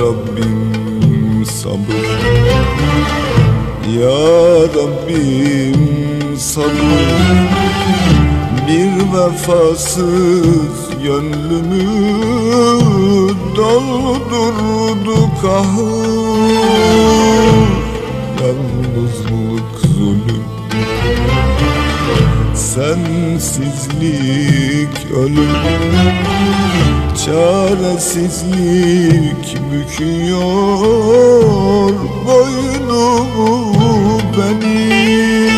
Rabbim sabır. Ya Rabbim sabır. Bir vefasız gönlümü doldurdu kahır. Yalnızlık zulüm. Sensizlik ölüm Çaresizlik büküyor boynumu benim.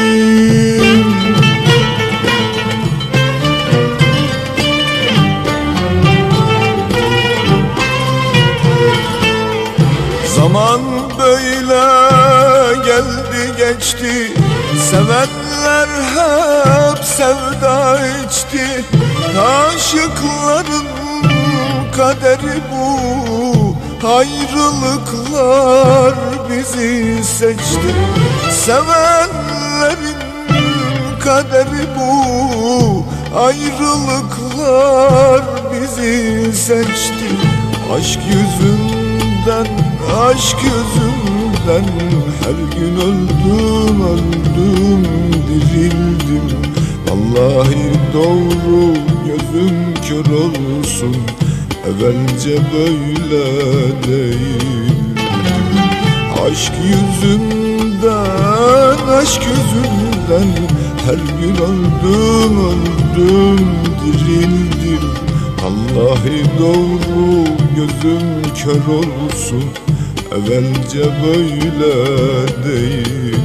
Zaman böyle geldi geçti Sevenler hep sevda içti. Aşıkların kaderi bu. Ayrılıklar bizi seçti. Sevenlerin kaderi bu. Ayrılıklar bizi seçti. Aşk yüzünden, aşk yüzünden Her gün öldüm, öldüm, dirildim Vallahi doğru gözüm kör olsun Evvelce böyle değildim Aşk yüzünden, aşk yüzünden Her gün öldüm, öldüm, dirildim. Vallahi doğru gözüm kör olsun Evvelce böyle değil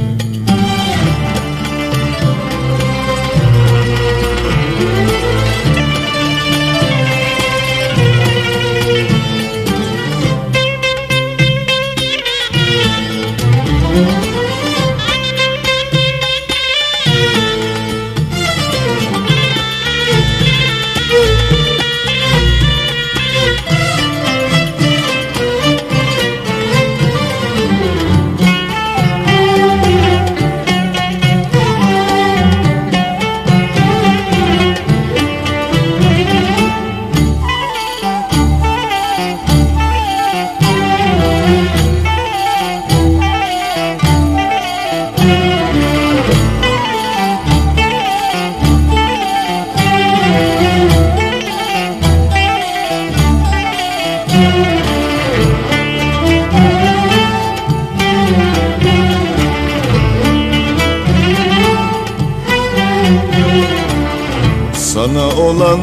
Sana olan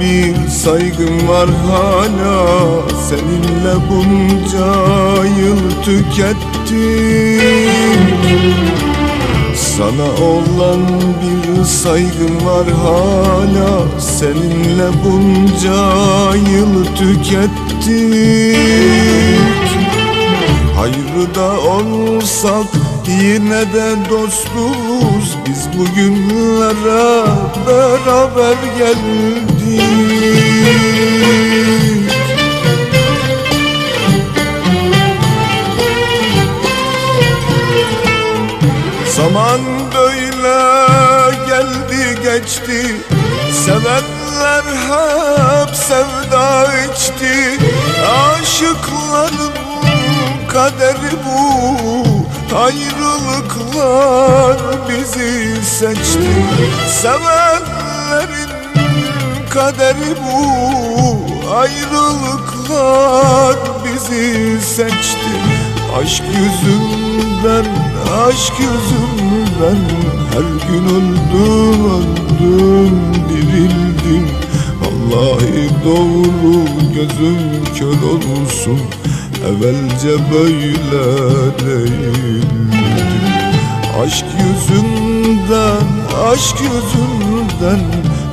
bir saygım var hala. Seninle bunca yıl tükettim. Sana olan bir saygım var hala. Seninle bunca yıl tükettik Hayrı olsak yine de dostuz. Biz bugünlere beraber geldik. Zaman böyle geldi geçti. Sevenler hep sevda içti. Aşıkların kaderi bu Ayrılıklar bizi seçti. Sevenlerin kaderi bu. Ayrılıklar bizi seçti. Aşk yüzünden, aşk yüzünden Her gün öldüm, öldüm, dirildim. Vallahi doğru gözüm kör olsun Evvelce böyle değildim Aşk yüzünden, aşk yüzünden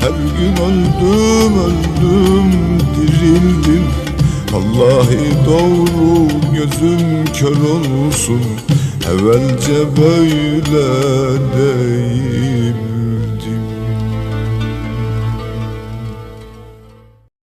Her gün öldüm öldüm dirildim. Vallahi doğru gözüm kör olsun. Evvelce böyle değildim